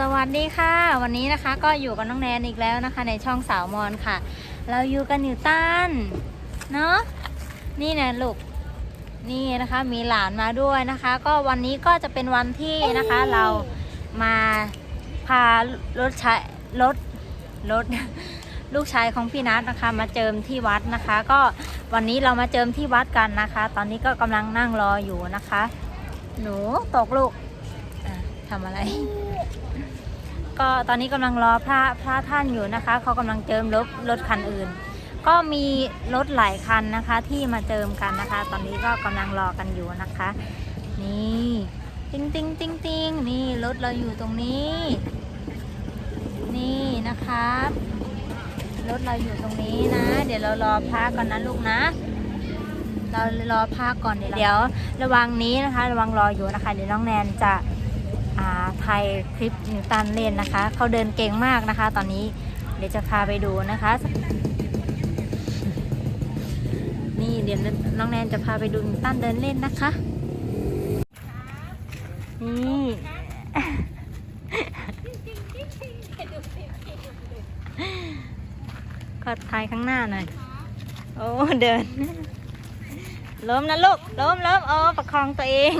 สวัสดีค่ะ วันนี้นะคะก็อยู่กับน้องแนนอีกแล้วนะคะ ในช่องสาวมอนค่ะ เราอยู่กันอยู่ต้านเนาะนี่นะลูกนี่นะคะมีหลานมาด้วยนะคะ ก็วันนี้ก็จะเป็นวันที่นะคะเรามาพารถใช้รถรถลูกชายของพี่นัทนะคะ มาเจิมที่วัดนะคะ ก็วันนี้เรามาเจิมที่วัดกันนะคะ ตอนนี้ก็กำลังนั่งรออยู่นะคะ หนูตกลูกอะทำอะไร ก็ตอนนี้กำลังรอพระพระท่านอยู่นะคะ เขากำลังเจิมรถรถคันอื่น ก็มีรถหลายคันนะคะที่มาเจิมกันนะคะ ตอนนี้ก็กำลังรอกันอยู่นะคะ นี่ติ้งติ้งติ้งติ้งนี่รถเราอยู่ตรงนี้ นี่นะครับรถเราอยู่ตรงนี้นะ เดี๋ยวเรารอพระก่อนนะลูกนะเรารอพระก่อนเดี๋ยวเดี๋ยว ระวังนี้นะคะ ระวังรออยู่นะคะ เดี๋ยวน้องแนนจะ ไทยคลิปนิวตันเล่นนะคะ เขาเดินเก่งมากนะคะ ตอนนี้เดี๋ยวจะพาไปดูนะคะ นี่เดี๋ยวน้องแนนจะพาไปดูนิวตันเดินเล่นนะคะ นี่ก็ถ่ายข้างหน้าหน่อย โอ้เดิน ล้มนะลูก ล้มล้มโอ้ประคองตัวเอง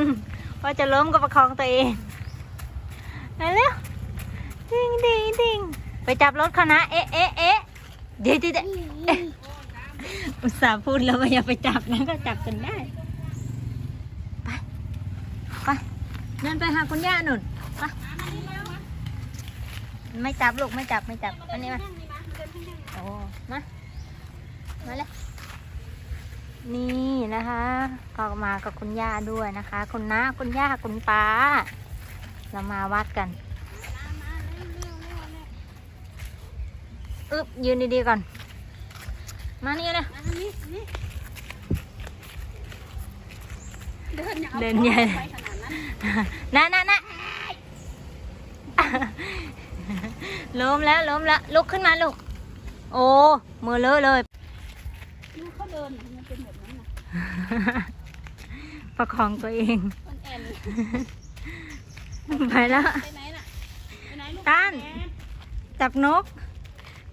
พอจะล้มก็ประคองตัวเอง ไปเร็วดิงดิงดิงไปจับรถเขานะเอ๊ะเอ๊ะเอ๊ะเดี๋ยวเดี๋ยวเดี๋ยวเอ๊ะอุตส่าห์พูดแล้วว่าอย่าไปจับนะก็จับจนได้ ไป ไปเดินไปหาคุณย่าหนุนไปไม่จับลูกไม่จับไม่จับอันนี้มาโอ้มามาเลยนี่นะคะก็มากับคุณย่าด้วยนะคะ คุณน้าคุณย่าคุณป้า เรามาวัดกันอึบยืนดีๆก่อน มานี่เลยเดินเดินใหญ่น่ะน่ะน่ะล้มแล้วล้มแล้วลุกขึ้นมาลูก โอ้มือเลอะเลยดูเขาเดินมันเป็นแบบนั้นนะประคองตัวเองมันแอน ไปแล้วไปไหนน่ะไปไหนลูกต้านแอนจับนก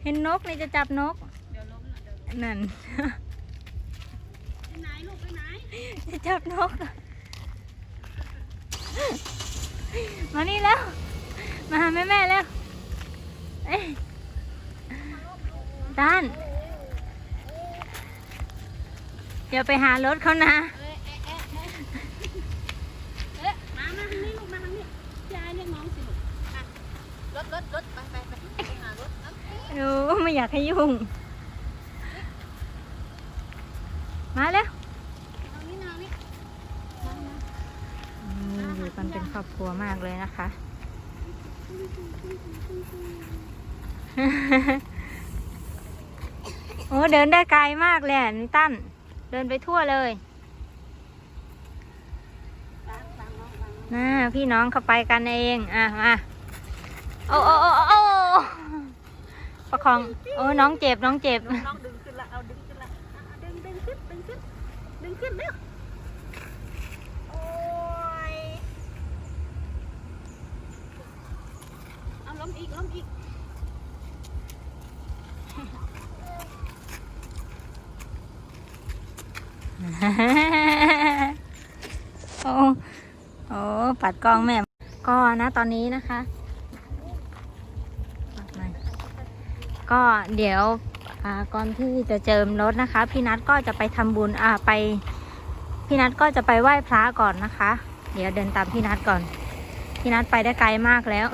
เห็นนกนี่จะจับนก เดี๋ยวล้มนะเดี๋ยวนั่น ไปไหนลูกไปไหนจะจับนก มานี่แล้ว มาหาแม่แม่ๆแล้วเอ้ยด้าน เดี๋ยวไปหารถเขานะ เอ้ยเอ๊ะเอ๊ะเอ๊ะเอ๊ะมามาทางนี้ลูกมาทางนี้ยายเรียกน้องสิลูกมา รถรถรถไปไปไปไปหารถนะหนูไม่อยากให้ยุ่ง มาแล้วทางนี้ทางนี้มามานี่อยู่กันเป็นครอบครัวมากเลยนะคะ โอ้เดินได้ไกลมากเลยอะนิตันเดินไปทั่วเลยฟังฟังน้องฟังน้องน่าพี่น้องเขาไปกันเอง อะมา โอ้โอ้โอ้โอ้ประคองโอ้น้องเจ็บน้องเจ็บ น้องดึงขึ้นละเอาดึงขึ้นละดึงดึงขึ้นดึงขึ้นดึงขึ้นเร็วโอ้ยเอาล้มอีกล้มอีกโอ้โอ้ปัดกล้องแม่ ก็นะตอนนี้นะคะปัดมา ก็เดี๋ยวก่อนที่จะเจิมรถนะคะ พี่นัทก็จะไปทำบุญอ่าไป พี่นัทก็จะไปไหว้พระก่อนนะคะ เดี๋ยวเดินตามพี่นัทก่อน พี่นัทไปได้ไกลมากแล้ว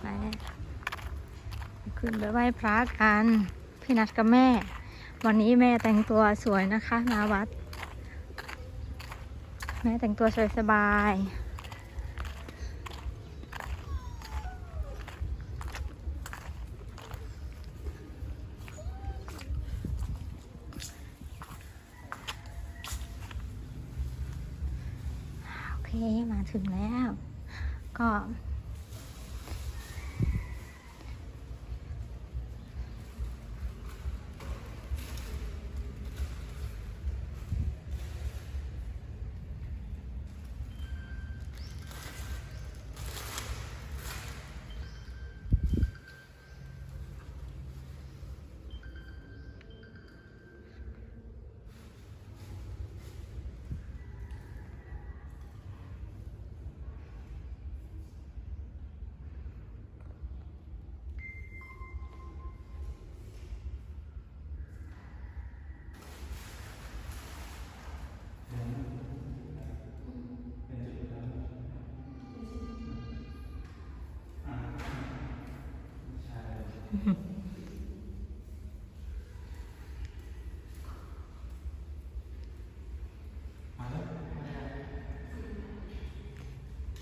ไปขึ้นไปไหว้พระกันพี่นัดกับแม่ วันนี้แม่แต่งตัวสวยนะคะมาวัด แม่แต่งตัวสวยสบาย มาถึงแล้ว ก็ ไห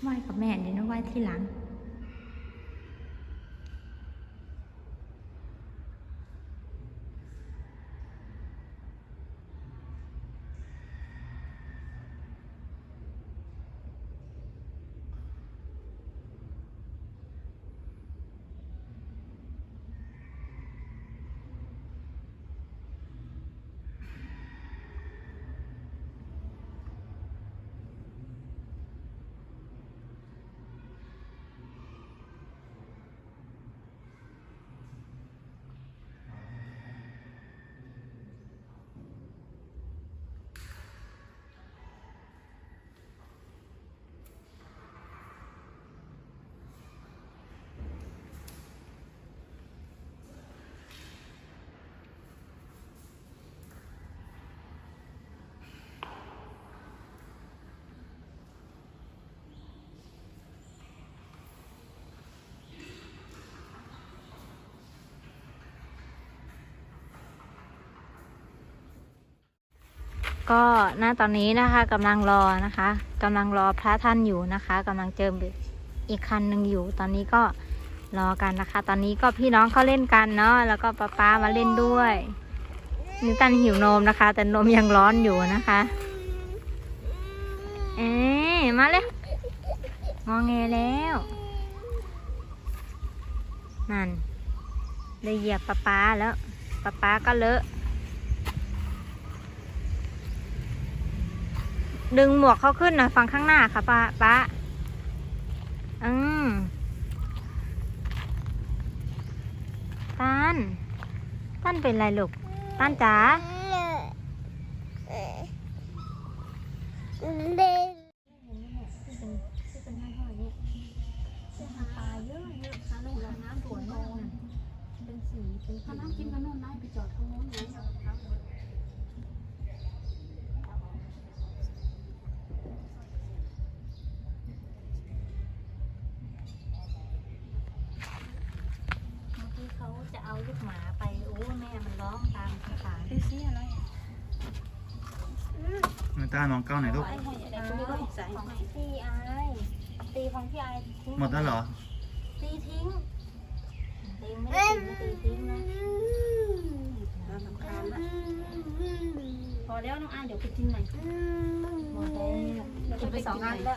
ว้กับแม่เดี๋ยวนะไหว้ที่หลัง ก็ณตอนนี้นะคะกำลังรอนะคะกำลังรอพระท่านอยู่นะคะกำลังเจิมอีกคันหนึ่งอยู่ ตอนนี้ก็รอกันนะคะ ตอนนี้ก็พี่น้องเขาเล่นกันเนาะแล้วก็ป้าป้ามาเล่นด้วยนิวตันหิวนมนะคะ แต่นมยังร้อนอยู่นะคะเอ๊มาเลยงอแงแล้วนั่นเลยเหยียบป้าป้าแล้วป้าป้าก็เลอะ ดึงหมวกเขาขึ้นหน่อยฝั่งข้างหน้าค่ะป้าป้าอืมตันตันเป็นไรลูกตันจ๋าเภาษาไปซื้อะไรนิวต้านองเก้าไหนลูก ของพี่ไอตีของพี่ไอทิ้งหมดแล้วเหรอ ตีทิ้งตีไม่ได้ตีไม่ตีทิ้งนะเราสำคัญละพอแล้วน้องอ้ายเดี๋ยวไปกินใหม่หมดแล้วกินไปสองอันแล้ว